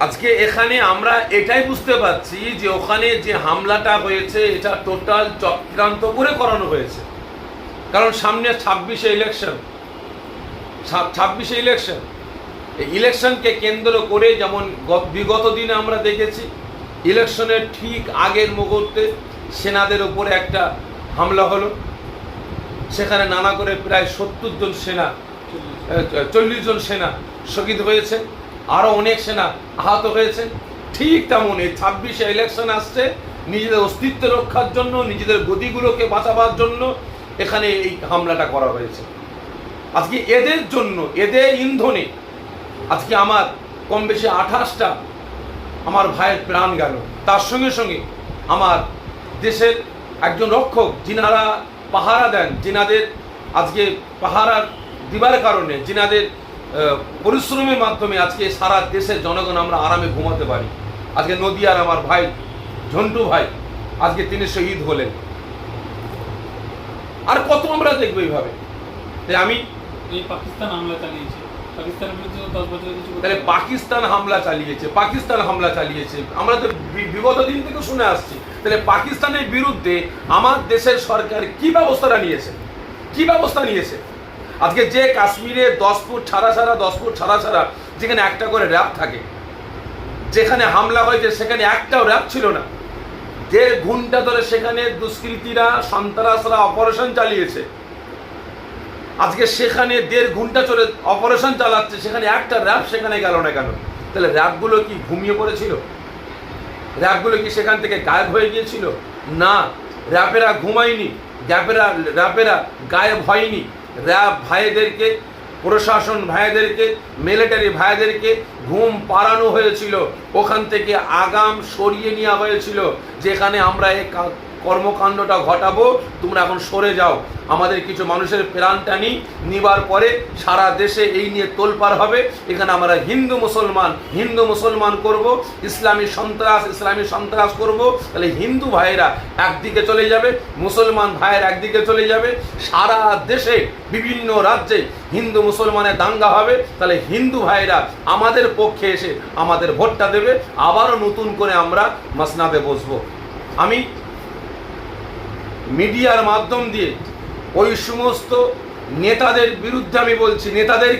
আজকে এখানে আমরা এটাই বুঝতে পারছি যে ওখানে যে হামলাটা হয়েছে, এটা টোটাল চক্রান্ত করে করানো হয়েছে। কারণ সামনে ছাব্বিশে ইলেকশন ছাব্বিশে ইলেকশন ইলেকশনকে কেন্দ্র করে যেমন বিগত দিনে আমরা দেখেছি ইলেকশনের ঠিক আগের মুহূর্তে সেনাদের উপরে একটা হামলা হলো। সেখানে নানা করে প্রায় সত্তর জন সেনা চল্লিশ জন সেনা শহীদ হয়েছে। আরও অনেক সেনা আহত হয়েছে। ঠিক তেমন এই ছাব্বিশে ইলেকশন আসছে, নিজেদের অস্তিত্ব রক্ষার জন্য, নিজেদের গতিগুলোকে বাঁচাবার জন্য এখানে এই হামলাটা করা হয়েছে। আজকে এদের জন্য, এদের ইন্ধনে আজকে আমার কম বেশি আঠাশটা আমার ভাইয়ের প্রাণ গেল। তার সঙ্গে সঙ্গে আমার দেশের একজন রক্ষক যিনারা পাহারা দেন, যিনাদের আজকে পাহারার দিবার কারণে, যিনাদের পরিশ্রমের মাধ্যমে আজকে সারা দেশের জনগণ আমরা আরামে ঘুমাতে পারি। আজকে নদিয়ার আমার ভাই ঝন্টু ভাই আজকে তিনি শহীদ হলেন। আর কত আমরা দেখব এইভাবে? তাই আমি পাকিস্তান হামলা চালিয়েছে। তাহলে পাকিস্তান হামলা চালিয়েছে পাকিস্তান হামলা চালিয়েছে। আমরা তো বিগত দিন থেকে শুনে আসছি। তাহলে পাকিস্তানের বিরুদ্ধে আমার দেশের সরকার কি ব্যবস্থাটা নিয়েছে? কি ব্যবস্থা নিয়েছে? আজকে যে কাশ্মীরে দশ ফুট ছাড়া ছাড়া, দশ ফুট ছাড়া ছাড়া যেখানে একটা করে র্যাপ থাকে, যেখানে হামলা হয়েছে, সেখানে একটাও র্যাপ ছিল না। দেড় ঘণ্টা ধরে সেখানে দুষ্কৃতীরা, সন্ত্রাসরা অপারেশন চালিয়েছে। আজকে সেখানে দেড় ঘণ্টা চলে অপারেশন চালাচ্ছে, সেখানে একটা র্যাব সেখানে গেল না কেন? তাহলে র্যাবগুলো কি ঘুমিয়ে পড়েছিল? র্যাবগুলো কি সেখান থেকে গায়েব হয়ে গিয়েছিল? না র্যাপেরা ঘুমায়নি র্যাপেরা র্যাপেরা গায়েব হয়নি। র্যাব ভাইদেরকে, প্রশাসন ভাইদেরকে, মিলিটারি ভাইদেরকে ঘুম পাড়ানো হয়েছিল। ওখান থেকে আগাম সরিয়ে নেওয়া হয়েছিল, যেখানে আমরা এই কর্মকাণ্ডটা ঘটাবো, তোমরা এখন সরে যাও। আমাদের কিছু মানুষের প্রাণটানি নিবার পরে সারা দেশে এই নিয়ে তোলপাড় হবে। এখানে আমরা হিন্দু মুসলমান হিন্দু মুসলমান করব, ইসলামী সন্ত্রাস ইসলামী সন্ত্রাস করব। তাহলে হিন্দু ভাইয়েরা একদিকে চলে যাবে, মুসলমান ভাইয়ের একদিকে চলে যাবে। সারা দেশে, বিভিন্ন রাজ্যে হিন্দু মুসলমানের দাঙ্গা হবে। তাহলে হিন্দু ভাইয়েরা আমাদের পক্ষে এসে আমাদের ভোটটা দেবে। আবারও নতুন করে আমরা মাসনাদে বসবো। আমি মিডিয়ার মাধ্যম দিয়ে ওই সমস্ত নেতাদের বিরুদ্ধে আমি বলছি নেতাদেরকে